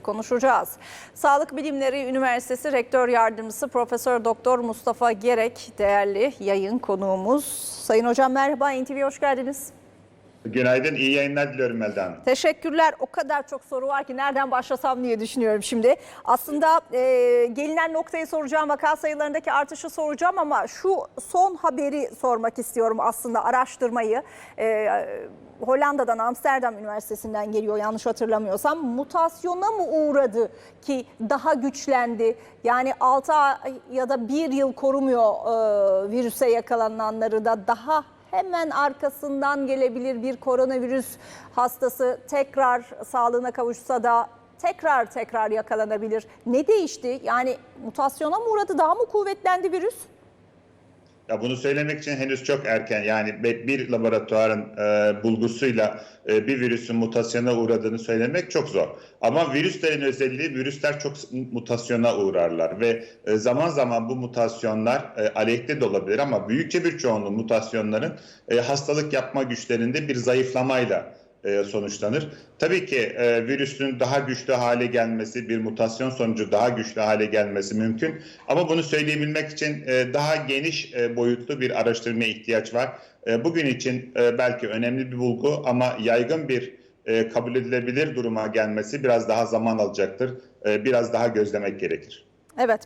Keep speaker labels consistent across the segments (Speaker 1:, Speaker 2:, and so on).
Speaker 1: konuşacağız. Sağlık Bilimleri Üniversitesi Rektör Yardımcısı Profesör Doktor Mustafa Gerek değerli yayın konuğumuz. Sayın hocam merhaba NTV'ye hoş geldiniz.
Speaker 2: Günaydın, iyi yayınlar diliyorum Melda Hanım.
Speaker 1: Teşekkürler. O kadar çok soru var ki nereden başlasam diye düşünüyorum şimdi. Aslında e, gelinen noktayı soracağım, vaka sayılarındaki artışı soracağım ama şu son haberi sormak istiyorum aslında araştırmayı. E, Hollanda'dan, Amsterdam Üniversitesi'nden geliyor yanlış hatırlamıyorsam. Mutasyona mı uğradı ki daha güçlendi? Yani 6 ay ya da 1 yıl korumuyor e, virüse yakalananları da daha hemen arkasından gelebilir bir koronavirüs hastası tekrar sağlığına kavuşsa da tekrar tekrar yakalanabilir. Ne değişti? Yani mutasyona mı uğradı? Daha mı kuvvetlendi virüs?
Speaker 2: Ya bunu söylemek için henüz çok erken. Yani bir laboratuvarın e, bulgusuyla e, bir virüsün mutasyona uğradığını söylemek çok zor. Ama virüslerin özelliği virüsler çok mutasyona uğrarlar ve e, zaman zaman bu mutasyonlar e, aleyhte de olabilir ama büyükçe bir çoğunluğu mutasyonların e, hastalık yapma güçlerinde bir zayıflamayla e, sonuçlanır. Tabii ki e, virüsün daha güçlü hale gelmesi, bir mutasyon sonucu daha güçlü hale gelmesi mümkün. Ama bunu söyleyebilmek için e, daha geniş boyutlu bir araştırmaya ihtiyaç var. Bugün için belki önemli bir bulgu ama yaygın bir kabul edilebilir duruma gelmesi biraz daha zaman alacaktır. Biraz daha gözlemek gerekir.
Speaker 1: Evet.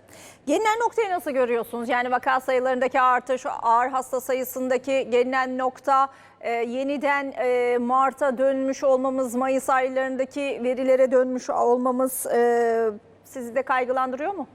Speaker 1: Gelinen noktayı nasıl görüyorsunuz? Yani vaka sayılarındaki artış, ağır hasta sayısındaki gelinen nokta, e, yeniden e, Mart'a dönmüş olmamız, Mayıs aylarındaki verilere dönmüş olmamız e, sizi de kaygılandırıyor mu?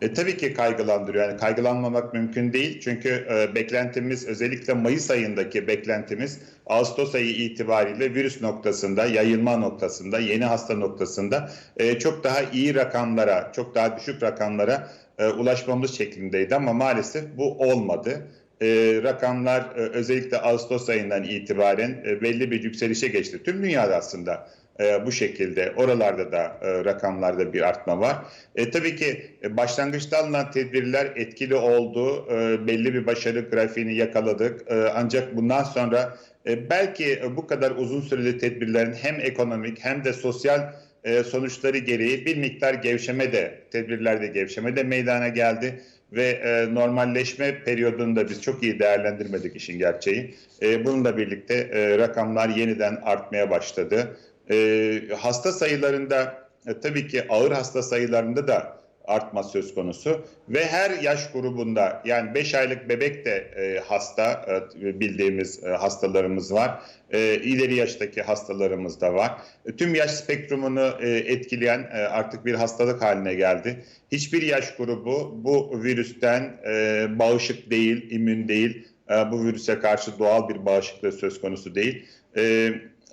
Speaker 2: E, tabii ki kaygılandırıyor. Yani kaygılanmamak mümkün değil. Çünkü e, beklentimiz özellikle Mayıs ayındaki beklentimiz Ağustos ayı itibariyle virüs noktasında, yayılma noktasında, yeni hasta noktasında e, çok daha iyi rakamlara, çok daha düşük rakamlara e, ulaşmamız şeklindeydi ama maalesef bu olmadı. E, rakamlar e, özellikle Ağustos ayından itibaren e, belli bir yükselişe geçti. Tüm dünyada aslında e, bu şekilde. Oralarda da e, rakamlarda bir artma var. E, tabii ki e, başlangıçta alınan tedbirler etkili oldu. E, belli bir başarı grafiğini yakaladık. E, ancak bundan sonra e, belki e, bu kadar uzun süreli tedbirlerin hem ekonomik hem de sosyal e, sonuçları gereği bir miktar gevşeme de tedbirlerde gevşeme de meydana geldi ve e, normalleşme periyodunda biz çok iyi değerlendirmedik işin gerçeği. E, bununla birlikte e, rakamlar yeniden artmaya başladı. E, hasta sayılarında e, tabii ki ağır hasta sayılarında da artma söz konusu ve her yaş grubunda yani 5 aylık bebek de e, hasta e, bildiğimiz e, hastalarımız var. E, ileri yaştaki hastalarımız da var. E, tüm yaş spektrumunu e, etkileyen e, artık bir hastalık haline geldi. Hiçbir yaş grubu bu virüsten e, bağışık değil, immün değil. E, bu virüse karşı doğal bir bağışıklığı söz konusu değil. E,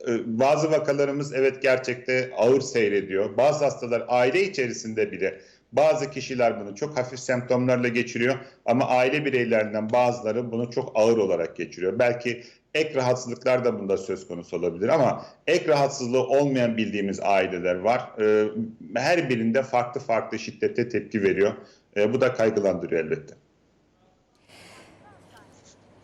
Speaker 2: e, bazı vakalarımız evet gerçekte ağır seyrediyor. Bazı hastalar aile içerisinde bile bazı kişiler bunu çok hafif semptomlarla geçiriyor ama aile bireylerinden bazıları bunu çok ağır olarak geçiriyor. Belki ek rahatsızlıklar da bunda söz konusu olabilir ama ek rahatsızlığı olmayan bildiğimiz aileler var. Ee, Her birinde farklı farklı şiddete tepki veriyor. Ee, Bu da kaygılandırıyor elbette.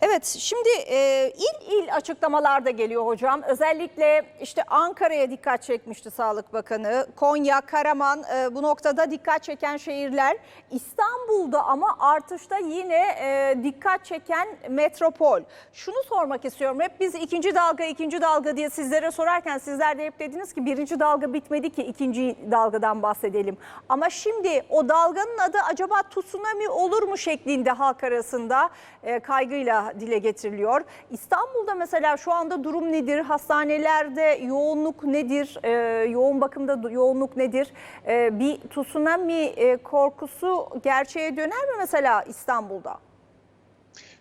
Speaker 1: Evet şimdi e, il il açıklamalar da geliyor hocam. Özellikle işte Ankara'ya dikkat çekmişti Sağlık Bakanı. Konya, Karaman e, bu noktada dikkat çeken şehirler. İstanbul'da ama artışta yine e, dikkat çeken metropol. Şunu sormak istiyorum. Hep biz ikinci dalga ikinci dalga diye sizlere sorarken sizler de hep dediniz ki birinci dalga bitmedi ki ikinci dalgadan bahsedelim. Ama şimdi o dalganın adı acaba tsunami olur mu şeklinde halk arasında e, kaygıyla dile getiriliyor. İstanbul'da mesela şu anda durum nedir? Hastanelerde yoğunluk nedir? E, yoğun bakımda yoğunluk nedir? E, bir tsunami e, korkusu gerçeğe döner mi mesela İstanbul'da?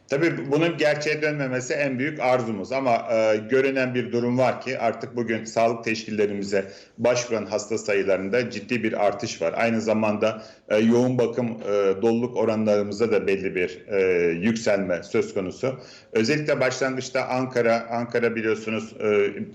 Speaker 2: Tabii bunun gerçeğe dönmemesi en büyük arzumuz ama e, görünen bir durum var ki artık bugün sağlık teşkillerimize başvuran hasta sayılarında ciddi bir artış var. Aynı zamanda e, yoğun bakım e, doluluk oranlarımızda da belli bir e, yükselme söz konusu. Özellikle başlangıçta Ankara, Ankara biliyorsunuz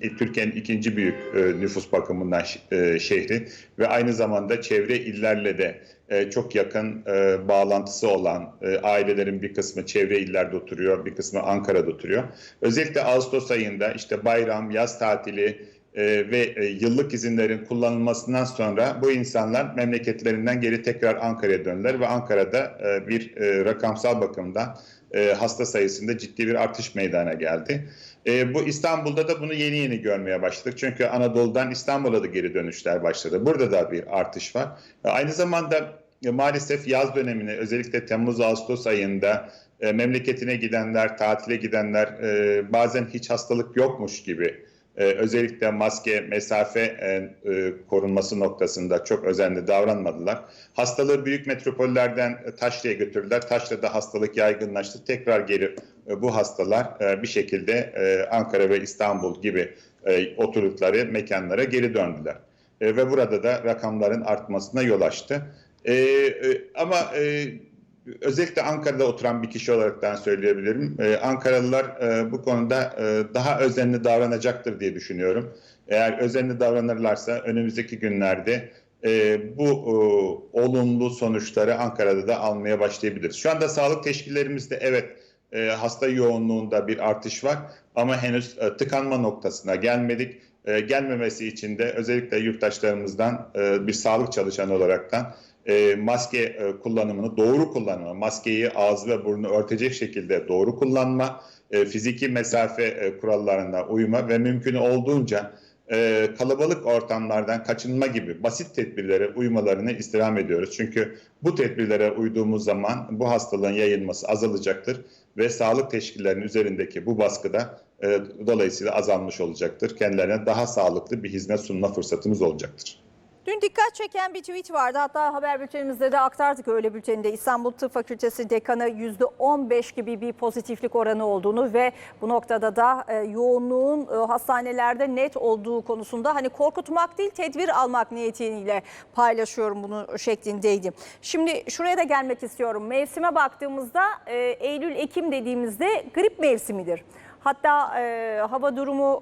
Speaker 2: e, Türkiye'nin ikinci büyük e, nüfus bakımından e, şehri ve aynı zamanda çevre illerle de e, çok yakın e, bağlantısı olan e, ailelerin bir kısmı çevre illerde oturuyor, bir kısmı Ankara'da oturuyor. Özellikle Ağustos ayında işte bayram, yaz tatili e, ve e, yıllık izinlerin kullanılmasından sonra bu insanlar memleketlerinden geri tekrar Ankara'ya döndüler ve Ankara'da e, bir e, rakamsal bakımdan e, hasta sayısında ciddi bir artış meydana geldi. E, bu İstanbul'da da bunu yeni yeni görmeye başladık. Çünkü Anadolu'dan İstanbul'a da geri dönüşler başladı. Burada da bir artış var. E, aynı zamanda maalesef yaz dönemine özellikle Temmuz-Ağustos ayında e, memleketine gidenler, tatile gidenler e, bazen hiç hastalık yokmuş gibi e, özellikle maske, mesafe e, e, korunması noktasında çok özenli davranmadılar. Hastalığı büyük metropollerden e, Taşra'ya götürdüler. Taşra'da hastalık yaygınlaştı. Tekrar geri e, bu hastalar e, bir şekilde e, Ankara ve İstanbul gibi e, oturdukları mekanlara geri döndüler. E, ve burada da rakamların artmasına yol açtı. E, e, ama e, özellikle Ankara'da oturan bir kişi olaraktan söyleyebilirim. Ee, Ankaralılar e, bu konuda e, daha özenli davranacaktır diye düşünüyorum. Eğer özenli davranırlarsa önümüzdeki günlerde e, bu e, olumlu sonuçları Ankara'da da almaya başlayabiliriz. Şu anda sağlık teşkillerimizde evet e, hasta yoğunluğunda bir artış var ama henüz e, tıkanma noktasına gelmedik. E, gelmemesi için de özellikle yurttaşlarımızdan e, bir sağlık çalışanı olaraktan e, maske e, kullanımını doğru kullanma, maskeyi ağzı ve burnu örtecek şekilde doğru kullanma, e, fiziki mesafe e, kurallarına uyma ve mümkün olduğunca e, kalabalık ortamlardan kaçınma gibi basit tedbirlere uymalarını istirham ediyoruz. Çünkü bu tedbirlere uyduğumuz zaman bu hastalığın yayılması azalacaktır ve sağlık teşkillerinin üzerindeki bu baskı da e, dolayısıyla azalmış olacaktır. Kendilerine daha sağlıklı bir hizmet sunma fırsatımız olacaktır.
Speaker 1: Dün dikkat çeken bir tweet vardı. Hatta haber bültenimizde de aktardık öyle bülteninde. İstanbul Tıp Fakültesi dekanı %15 gibi bir pozitiflik oranı olduğunu ve bu noktada da e, yoğunluğun e, hastanelerde net olduğu konusunda hani korkutmak değil tedbir almak niyetiyle paylaşıyorum bunu şeklindeydi. Şimdi şuraya da gelmek istiyorum. Mevsime baktığımızda e, Eylül-Ekim dediğimizde grip mevsimidir. Hatta e, hava durumu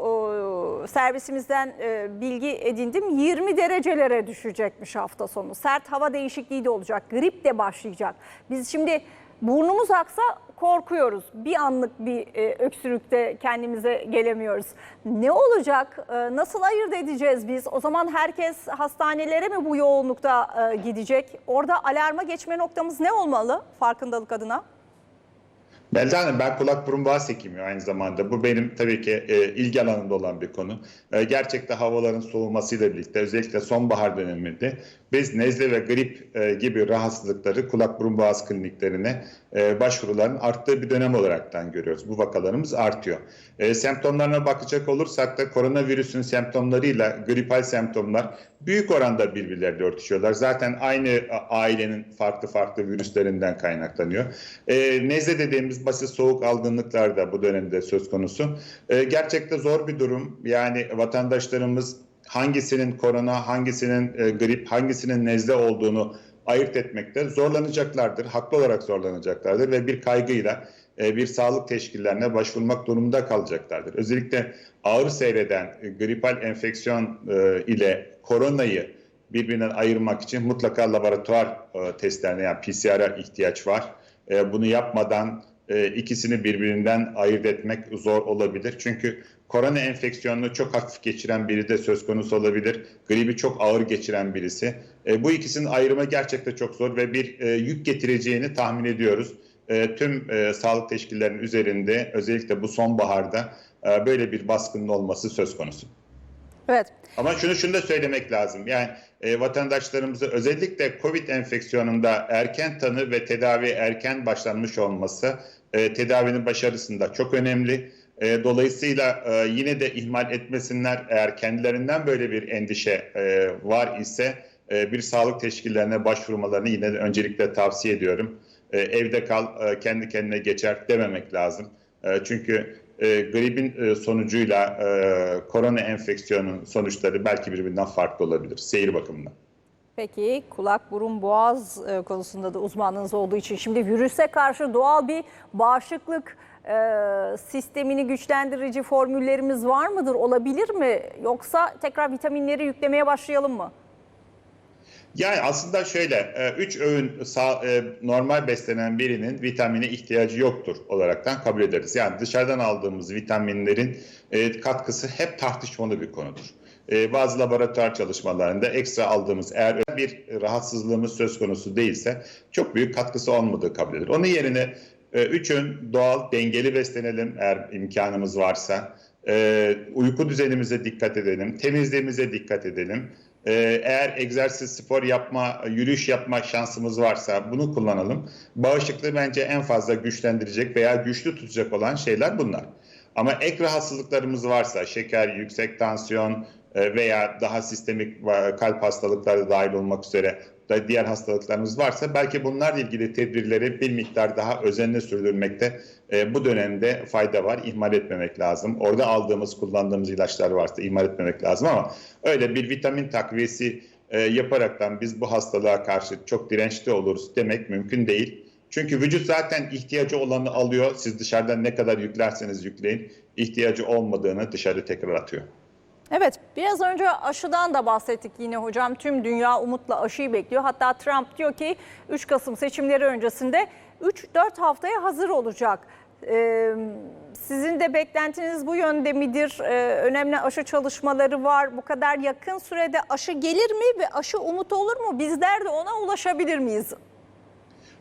Speaker 1: e, servisimizden e, bilgi edindim 20 derecelere düşecekmiş hafta sonu. Sert hava değişikliği de olacak, grip de başlayacak. Biz şimdi burnumuz aksa korkuyoruz. Bir anlık bir e, öksürükte kendimize gelemiyoruz. Ne olacak? E, nasıl ayırt edeceğiz biz? O zaman herkes hastanelere mi bu yoğunlukta e, gidecek? Orada alarma geçme noktamız ne olmalı farkındalık adına?
Speaker 2: Melda ben kulak burun boğaz hekimiyim aynı zamanda. Bu benim tabii ki e, ilgi alanımda olan bir konu. E, gerçekten havaların soğumasıyla birlikte özellikle sonbahar döneminde biz nezle ve grip e, gibi rahatsızlıkları kulak burun boğaz kliniklerine e, başvuruların arttığı bir dönem olaraktan görüyoruz. Bu vakalarımız artıyor. E, semptomlarına bakacak olursak da koronavirüsün semptomlarıyla gripal semptomlar büyük oranda birbirleriyle örtüşüyorlar. Zaten aynı ailenin farklı farklı virüslerinden kaynaklanıyor. E, nezle dediğimiz basit soğuk algınlıklar da bu dönemde söz konusu. E, gerçekten zor bir durum. Yani vatandaşlarımız hangisinin korona, hangisinin e, grip, hangisinin nezle olduğunu ayırt etmekte zorlanacaklardır. Haklı olarak zorlanacaklardır ve bir kaygıyla e, bir sağlık teşkillerine başvurmak durumunda kalacaklardır. Özellikle ağır seyreden e, gripal enfeksiyon e, ile koronayı birbirinden ayırmak için mutlaka laboratuvar testlerine yani PCR'a ihtiyaç var. Bunu yapmadan e, ikisini birbirinden ayırt etmek zor olabilir. Çünkü korona enfeksiyonunu çok hafif geçiren biri de söz konusu olabilir. Gribi çok ağır geçiren birisi. E, bu ikisinin ayrımı gerçekten çok zor ve bir e, yük getireceğini tahmin ediyoruz. E, tüm e, sağlık teşkillerinin üzerinde özellikle bu sonbaharda e, böyle bir baskının olması söz konusu.
Speaker 1: Evet.
Speaker 2: Ama şunu şunu da söylemek lazım. Yani e, vatandaşlarımızı özellikle COVID enfeksiyonunda erken tanı ve tedavi erken başlanmış olması e, tedavinin başarısında çok önemli. E, dolayısıyla e, yine de ihmal etmesinler. Eğer kendilerinden böyle bir endişe e, var ise e, bir sağlık teşkillerine başvurmalarını yine de öncelikle tavsiye ediyorum. E, evde kal, e, kendi kendine geçer dememek lazım. E, çünkü e, gripin e, sonucuyla e, korona enfeksiyonun sonuçları belki birbirinden farklı olabilir seyir bakımından.
Speaker 1: Peki kulak, burun, boğaz e, konusunda da uzmanlığınız olduğu için şimdi virüse karşı doğal bir bağışıklık e, sistemini güçlendirici formüllerimiz var mıdır? Olabilir mi? Yoksa tekrar vitaminleri yüklemeye başlayalım mı?
Speaker 2: Yani aslında şöyle, 3 öğün sağ, e, normal beslenen birinin vitamine ihtiyacı yoktur olaraktan kabul ederiz. Yani dışarıdan aldığımız vitaminlerin e, katkısı hep tartışmalı bir konudur. e, bazı laboratuvar çalışmalarında ekstra aldığımız eğer bir rahatsızlığımız söz konusu değilse çok büyük katkısı olmadığı kabul edilir. Onun yerine e, üç öğün doğal dengeli beslenelim eğer imkanımız varsa. E, uyku düzenimize dikkat edelim, temizliğimize dikkat edelim. E, eğer egzersiz, spor yapma, yürüyüş yapma şansımız varsa bunu kullanalım. Bağışıklığı bence en fazla güçlendirecek veya güçlü tutacak olan şeyler bunlar. Ama ek rahatsızlıklarımız varsa şeker, yüksek tansiyon e, veya daha sistemik e, kalp hastalıkları dahil olmak üzere da diğer hastalıklarımız varsa belki bunlarla ilgili tedbirleri bir miktar daha özenle sürdürmekte e, bu dönemde fayda var. İhmal etmemek lazım. Orada aldığımız, kullandığımız ilaçlar varsa ihmal etmemek lazım ama öyle bir vitamin takviyesi e, yaparaktan biz bu hastalığa karşı çok dirençli oluruz demek mümkün değil. Çünkü vücut zaten ihtiyacı olanı alıyor. Siz dışarıdan ne kadar yüklerseniz yükleyin, ihtiyacı olmadığını dışarı tekrar atıyor.
Speaker 1: Evet, biraz önce aşıdan da bahsettik yine hocam. Tüm dünya umutla aşıyı bekliyor. Hatta Trump diyor ki 3 Kasım seçimleri öncesinde 3-4 haftaya hazır olacak. Ee, sizin de beklentiniz bu yönde midir? Ee, önemli aşı çalışmaları var. Bu kadar yakın sürede aşı gelir mi ve aşı umut olur mu? Bizler de ona ulaşabilir miyiz?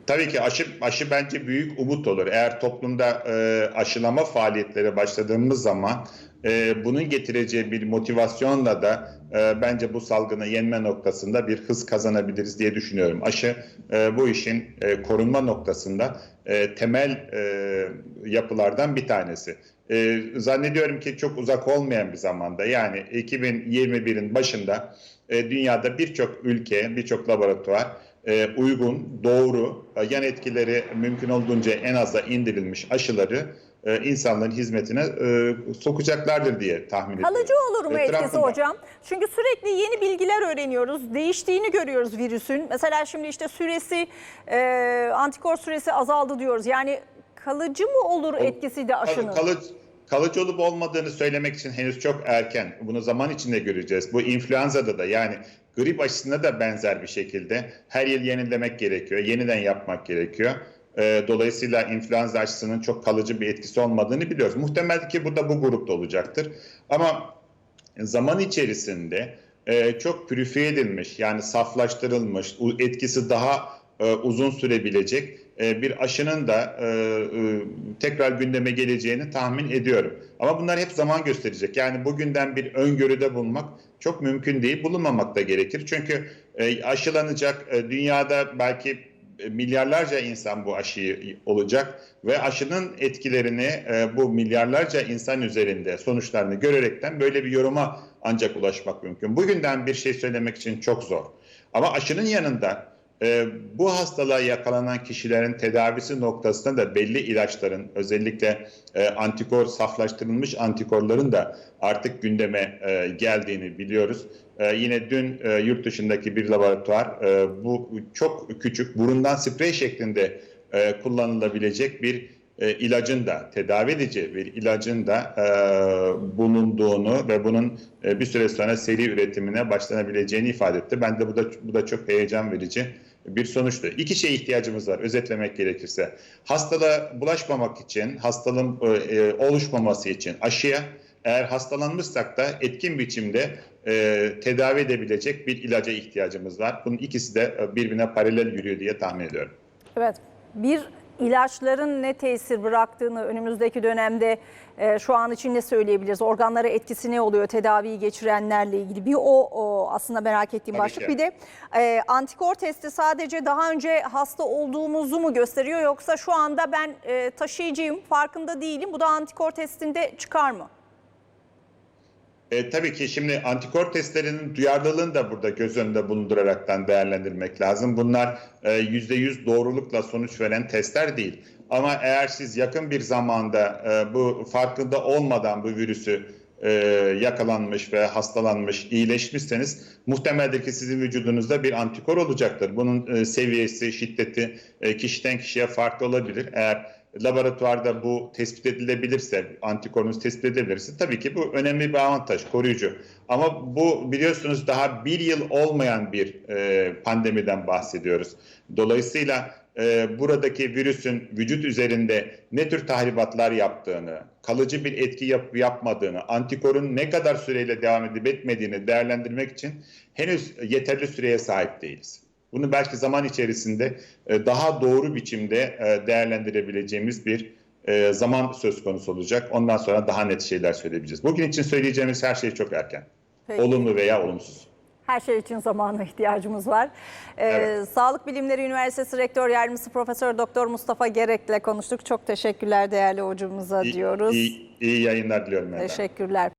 Speaker 2: Tabii ki aşı, aşı bence büyük umut olur. Eğer toplumda e, aşılama faaliyetleri başladığımız zaman e, bunun getireceği bir motivasyonla da e, bence bu salgını yenme noktasında bir hız kazanabiliriz diye düşünüyorum. Aşı e, bu işin e, korunma noktasında e, temel e, yapılardan bir tanesi. E, zannediyorum ki çok uzak olmayan bir zamanda yani 2021'in başında e, dünyada birçok ülke, birçok laboratuvar e, uygun, doğru, e, yan etkileri mümkün olduğunca en aza indirilmiş aşıları e, insanların hizmetine e, sokacaklardır diye tahmin ediyorum.
Speaker 1: Kalıcı olur mu
Speaker 2: E,
Speaker 1: etkisi hocam? Çünkü sürekli yeni bilgiler öğreniyoruz. Değiştiğini görüyoruz virüsün. Mesela şimdi işte süresi, e, antikor süresi azaldı diyoruz. Yani kalıcı mı olur etkisi de aşının?
Speaker 2: Kalıcı, kalıcı olup olmadığını söylemek için henüz çok erken. Bunu zaman içinde göreceğiz. Bu influenza'da da yani grip aşısında da benzer bir şekilde her yıl yenilemek gerekiyor. Yeniden yapmak gerekiyor. Ee, Dolayısıyla influenza aşısının çok kalıcı bir etkisi olmadığını biliyoruz. Muhtemel ki bu da bu grupta olacaktır. Ama zaman içerisinde e, çok pürifiye edilmiş yani saflaştırılmış etkisi daha e, uzun sürebilecek e, bir aşının da e, e, tekrar gündeme geleceğini tahmin ediyorum. Ama bunlar hep zaman gösterecek. Yani bugünden bir öngörüde bulunmak çok mümkün değil. Bulunmamak da gerekir. Çünkü e, aşılanacak e, dünyada belki e, milyarlarca insan bu aşıyı olacak ve aşının etkilerini e, bu milyarlarca insan üzerinde sonuçlarını görerekten böyle bir yoruma ancak ulaşmak mümkün. Bugünden bir şey söylemek için çok zor. Ama aşının yanında e, bu hastalığa yakalanan kişilerin tedavisi noktasında da belli ilaçların özellikle e, antikor saflaştırılmış antikorların da artık gündeme e, geldiğini biliyoruz. E, yine dün e, yurt dışındaki bir laboratuvar e, bu çok küçük burundan sprey şeklinde e, kullanılabilecek bir e, ilacın da tedavi edici bir ilacın da e, bulunduğunu ve bunun e, bir süre sonra seri üretimine başlanabileceğini ifade etti. Ben de bu da bu da çok heyecan verici bir sonuçtu. İki şeye ihtiyacımız var özetlemek gerekirse. Hastalığa bulaşmamak için, hastalığın e, e, oluşmaması için aşıya, eğer hastalanmışsak da etkin biçimde e, tedavi edebilecek bir ilaca ihtiyacımız var. Bunun ikisi de e, birbirine paralel yürüyor diye tahmin ediyorum.
Speaker 1: Evet. Bir ilaçların ne tesir bıraktığını önümüzdeki dönemde e, şu an için ne söyleyebiliriz? Organlara etkisi ne oluyor tedaviyi geçirenlerle ilgili? Bir o, o aslında merak ettiğim
Speaker 2: Tabii
Speaker 1: başlık.
Speaker 2: ki.
Speaker 1: Bir de e, antikor testi sadece daha önce hasta olduğumuzu mu gösteriyor yoksa şu anda ben e, taşıyıcıyım farkında değilim. Bu da antikor testinde çıkar mı?
Speaker 2: E, tabii ki şimdi antikor testlerinin duyarlılığını da burada göz önünde bulunduraraktan değerlendirmek lazım. Bunlar e, %100 doğrulukla sonuç veren testler değil. Ama eğer siz yakın bir zamanda e, bu farkında olmadan bu virüsü e, yakalanmış ve hastalanmış, iyileşmişseniz muhtemeldir ki sizin vücudunuzda bir antikor olacaktır. Bunun e, seviyesi, şiddeti e, kişiden kişiye farklı olabilir. Eğer laboratuvarda bu tespit edilebilirse, antikorunuz tespit edilebilirse tabii ki bu önemli bir avantaj, koruyucu. Ama bu biliyorsunuz daha bir yıl olmayan bir e, pandemiden bahsediyoruz. Dolayısıyla e, buradaki virüsün vücut üzerinde ne tür tahribatlar yaptığını, kalıcı bir etki yap, yapmadığını, antikorun ne kadar süreyle devam edip etmediğini değerlendirmek için henüz yeterli süreye sahip değiliz. Bunu belki zaman içerisinde e, daha doğru biçimde e, değerlendirebileceğimiz bir e, zaman söz konusu olacak. Ondan sonra daha net şeyler söyleyebileceğiz. Bugün için söyleyeceğimiz her şey çok erken.
Speaker 1: Peki.
Speaker 2: Olumlu veya olumsuz.
Speaker 1: Her şey için zamana ihtiyacımız var. Ee,
Speaker 2: Evet.
Speaker 1: Sağlık Bilimleri Üniversitesi Rektör Yardımcısı Profesör Doktor Mustafa Gerek'le konuştuk. Çok teşekkürler değerli hocamıza
Speaker 2: İyi,
Speaker 1: diyoruz.
Speaker 2: iyi, iyi yayınlar diliyorum.
Speaker 1: Teşekkürler.